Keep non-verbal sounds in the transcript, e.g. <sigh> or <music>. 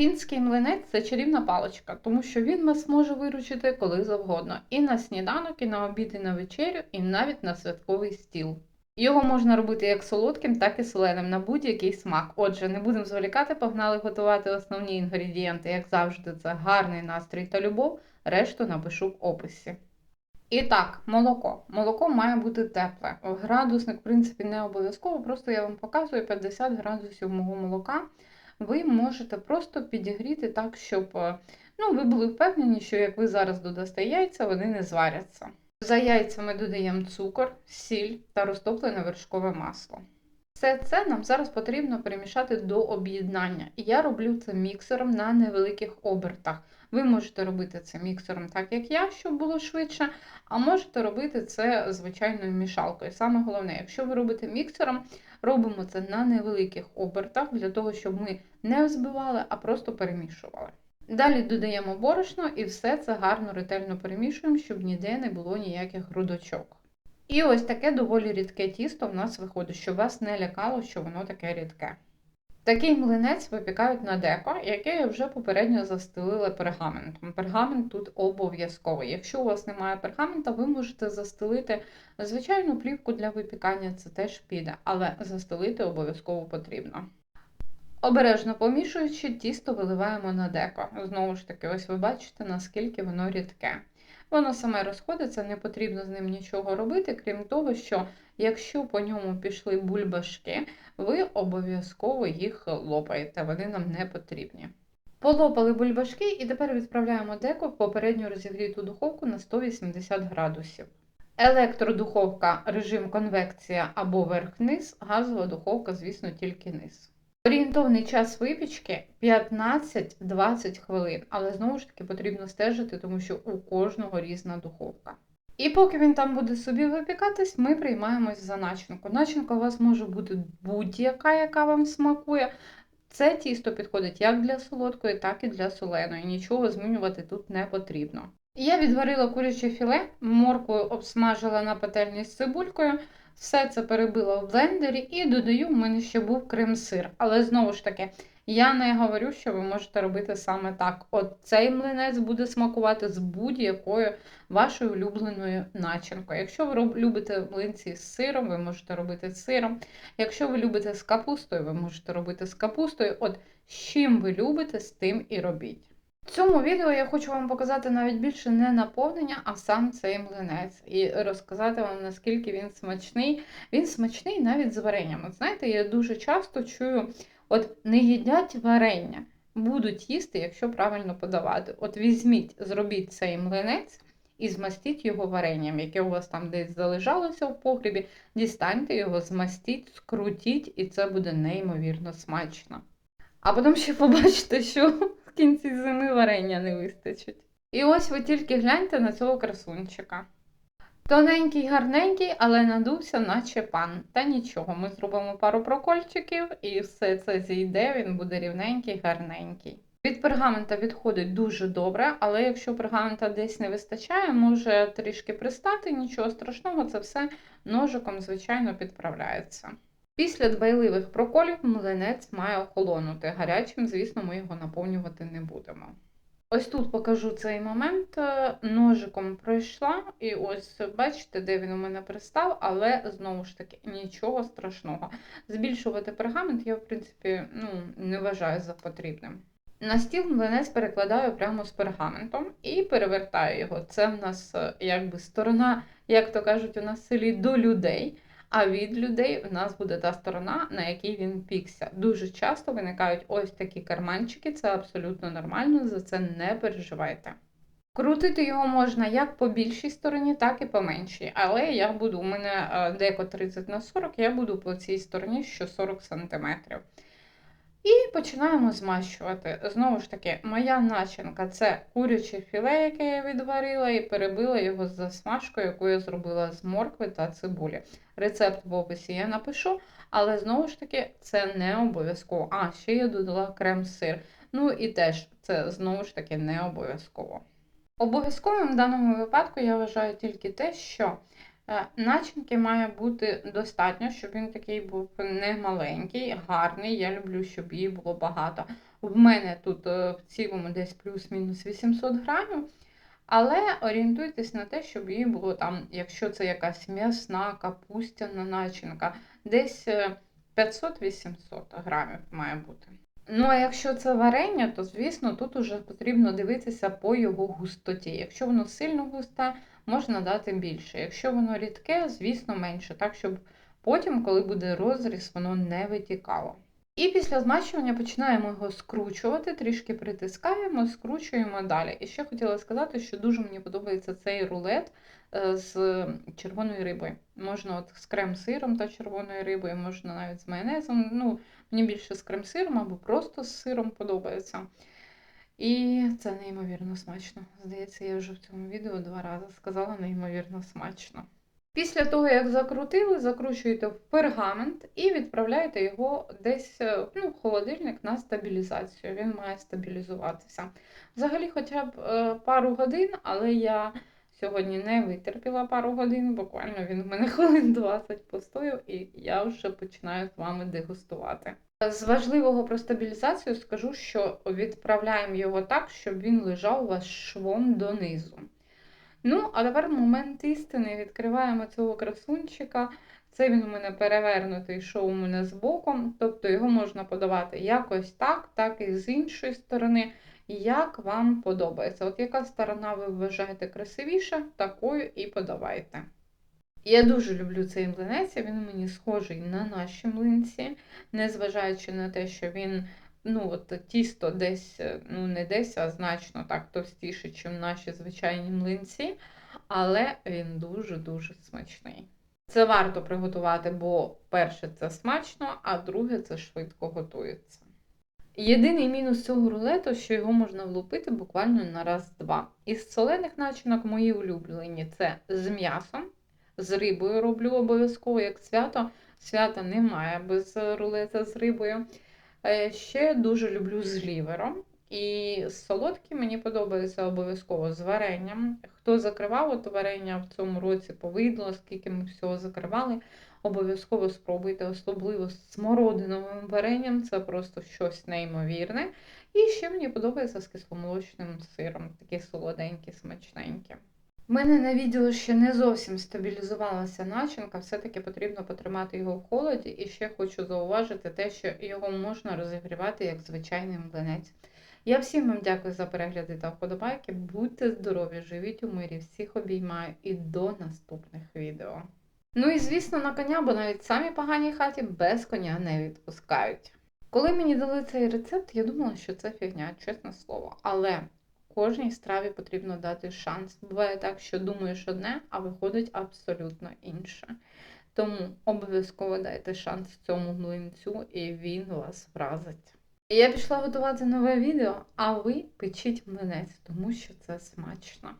Фінський млинець це чарівна паличка, тому що він вас може виручити коли завгодно. І на сніданок, і на обід, і на вечерю, і навіть на святковий стіл. Його можна робити як солодким, так і соленим на будь-який смак. Отже, не будемо зволікати, погнали готувати основні інгредієнти. Як завжди, це гарний настрій та любов. Решту напишу в описі. І так, молоко. Молоко має бути тепле. Градусник, в принципі, не обов'язково, просто я вам показую 50 градусів мого молока. Ви можете просто підігріти так, щоб е, ну, ви були впевнені, що як ви зараз додасте яйця, вони не зваряться. За яйцями додаємо цукор, сіль та розтоплене вершкове масло. Все це нам зараз потрібно перемішати до об'єднання. І я роблю це міксером на невеликих обертах. Ви можете робити це міксером так, як я, щоб було швидше, а можете робити це звичайною мішалкою. Саме головне, якщо ви робите міксером, робимо це на невеликих обертах для того, щоб ми не взбивали, а просто перемішували. Далі додаємо борошно і все це гарно ретельно перемішуємо, щоб ніде не було ніяких грудочок. І ось таке доволі рідке тісто в нас виходить, щоб вас не лякало, що воно таке рідке. Такий млинець випікають на деко, яке я вже попередньо застелила пергаментом. Пергамент тут обов'язковий. Якщо у вас немає пергамента, ви можете застелити звичайну плівку для випікання, це теж піде, але застелити обов'язково потрібно. Обережно помішуючи, тісто виливаємо на деко. Знову ж таки, ось ви бачите, наскільки воно рідке. Воно саме розходиться, не потрібно з ним нічого робити, крім того, що якщо по ньому пішли бульбашки, ви обов'язково їх лопаєте, вони нам не потрібні. Полопали бульбашки і тепер відправляємо деко в попередньо розігріту духовку на 180 градусів. Електродуховка режим конвекція або верх-низ, газова духовка, звісно, тільки низ. Орієнтовний час випічки 15-20 хвилин, але знову ж таки потрібно стежити, тому що у кожного різна духовка. І поки він там буде собі випікатись, ми приймаємось за начинку. Начинка у вас може бути будь-яка, яка вам смакує. Це тісто підходить як для солодкої, так і для соленої. Нічого змінювати тут не потрібно. Я відварила куряче філе, морквою обсмажила на пательні з цибулькою. Все це перебила в блендері і додаю, в мене ще був крем-сир. Але знову ж таки, я не говорю, що ви можете робити саме так. От цей млинець буде смакувати з будь-якою вашою улюбленою начинкою. Якщо ви любите млинці з сиром, ви можете робити з сиром. Якщо ви любите з капустою, ви можете робити з капустою. От з чим ви любите, з тим і робіть. В цьому відео я хочу вам показати навіть більше не наповнення, а сам цей млинець. І розказати вам, наскільки він смачний. Він смачний навіть з варенням. От знаєте, я дуже часто чую, от не їдять варення, будуть їсти, якщо правильно подавати. От візьміть, зробіть цей млинець і змастіть його варенням, яке у вас там десь залежалося в погрібі. Дістаньте його, змастіть, скрутіть, і це буде неймовірно смачно. А потім ще побачите, що кінці зими варення не вистачить. І ось ви тільки гляньте на цього красунчика. Тоненький, гарненький, але надувся, наче пан. Та нічого, ми зробимо пару прокольчиків і все це зійде, він буде рівненький, гарненький. Від пергамента відходить дуже добре, але якщо пергамента десь не вистачає, може трішки пристати, нічого страшного, це все ножиком, звичайно, підправляється. Після дбайливих проколів млинець має охолонути. Гарячим, звісно, ми його наповнювати не будемо. Ось тут покажу цей момент. Е, Ножиком пройшла, і ось бачите, де він у мене пристав, але знову ж таки нічого страшного. Збільшувати пергамент я, в принципі, ну, не вважаю за потрібним. На стіл млинець перекладаю прямо з пергаментом і перевертаю його. Це в нас е, якби сторона, як то кажуть, у нас в селі до людей. А від людей у нас буде та сторона, на якій він пікся. Дуже часто виникають ось такі карманчики, це абсолютно нормально, за це не переживайте. Крутити його можна як по більшій стороні, так і по меншій. Але я буду, у мене е, деко 30 на 40, я буду по цій стороні що 40 см. І починаємо змащувати. Знову ж таки, моя начинка це куряче філе, яке я відварила, і перебила його з засмажкою, яку я зробила з моркви та цибулі. Рецепт в описі я напишу, але знову ж таки це не обов'язково. А, ще я додала крем-сир. Ну і теж це знову ж таки не обов'язково. Обов'язковим в даному випадку я вважаю тільки те, що Е, начинки має бути достатньо, щоб він такий був не маленький, гарний. Я люблю, щоб її було багато. В мене тут е, в цілому десь плюс-мінус 800 грамів. Але орієнтуйтесь на те, щоб її було там, якщо це якась м'ясна, капустяна начинка, десь е, 500-800 грамів має бути. Ну, а якщо це варення, то звісно тут уже потрібно дивитися по його густоті. Якщо воно сильно густе, можна дати більше. Якщо воно рідке, звісно, менше, так щоб потім, коли буде розріз, воно не витікало. І після змащування починаємо його скручувати, трішки притискаємо, скручуємо далі. І ще хотіла сказати, що дуже мені подобається цей рулет е, з червоною рибою. Можна от з крем-сиром та червоною рибою, можна навіть з майонезом. Ну, мені більше з крем-сиром або просто з сиром подобається. І це неймовірно смачно. Здається, я вже в цьому відео два рази сказала неймовірно смачно. Після того, як закрутили, закручуєте в пергамент і відправляєте його десь е, ну, в холодильник на стабілізацію. Він має стабілізуватися. Взагалі, хоча б е, пару годин, але я сьогодні не витерпіла пару годин, буквально він в мене <laughs> хвилин 20 постояв, і я вже починаю з вами дегустувати. З важливого про стабілізацію скажу, що відправляємо його так, щоб він лежав у вас швом донизу. Ну, а тепер момент істини. Відкриваємо цього красунчика. Це він у мене перевернутий, йшов у мене з боком. Тобто його можна подавати якось так, так і з іншої сторони, як вам подобається. От яка сторона ви вважаєте красивіша, такою і подавайте. Я дуже люблю цей млинець, він мені схожий на наші млинці, незважаючи на те, що він ну, от тісто десь, е, ну не десь, а значно так товстіше, ніж наші звичайні млинці, але він дуже-дуже смачний. Це варто приготувати, бо перше це смачно, а друге це швидко готується. Єдиний мінус цього рулету, що його можна влупити буквально на раз-два. Із солених начинок мої улюблені це з м'ясом, з рибою роблю обов'язково як свято. Свята немає без рулета з рибою. Е, Ще дуже люблю з лівером. І солодкі мені подобається обов'язково з варенням. Хто закривав от варення в цьому році повидло, скільки ми всього закривали, обов'язково спробуйте, особливо з смородиновим варенням, це просто щось неймовірне. І ще мені подобається з кисломолочним сиром, такі солоденькі, смачненькі. У мене на відео ще не зовсім стабілізувалася начинка, все-таки потрібно потримати його в холоді. І ще хочу зауважити те, що його можна розігрівати як звичайний млинець. Я всім вам дякую за перегляди та вподобайки. Будьте здорові, живіть у мирі, всіх обіймаю і до наступних відео. Ну і звісно, на коня, бо навіть самі погані хаті без коня не відпускають. Коли мені дали цей рецепт, я думала, що це фігня, чесне слово. Але кожній страві потрібно дати шанс. Буває так, що думаєш одне, а виходить абсолютно інше. Тому обов'язково дайте шанс цьому млинцю, і він вас вразить. Я пішла готувати нове відео, а ви печіть млинець, тому що це смачно.